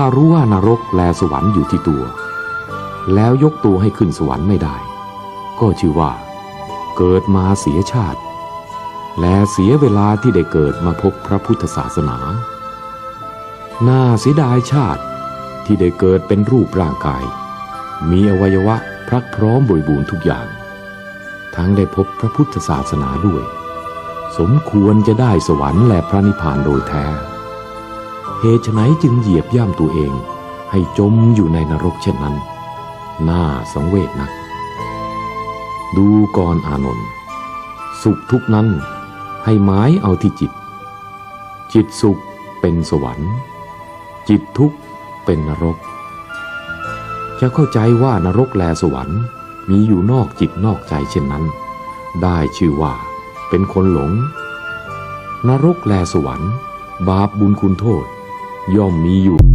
ถ้ารู้ว่านรกแลสวรรค์อยู่ที่ตัว แล้วยกตัวให้ขึ้นสวรรค์ไม่ได้ ก็ชื่อว่า เกิดมาเสียชาติ และเสียเวลาที่ได้เกิดมาพบพระพุทธศาสนา น่าเสียดายชาติที่ได้เกิดเป็นรูปร่างกาย มีอวัยวะพรักพร้อมบริบูรณ์ทุกอย่าง ทั้งได้พบพระพุทธศาสนาด้วย สมควรจะได้สวรรค์และพระนิพพานโดยแท้ เหตุไฉนจึงเหยียบย่ำตัวเอง ให้จมอยู่ในนรกเช่นนั้น น่าสังเวชนัก ดูก่อนอานนท์สุขทุกนั้นให้หมายเอาที่จิต จิตสุขเป็นสวรรค์ จิตทุกข์เป็นนรก จะเข้าใจว่านรกแลสวรรค์มีอยู่นอกจิตนอกใจเช่นนั้น ได้ชื่อว่าเป็นคนหลง นรกแลสวรรค์ บาปบุญคุณโทษ ย่อมมีอยู่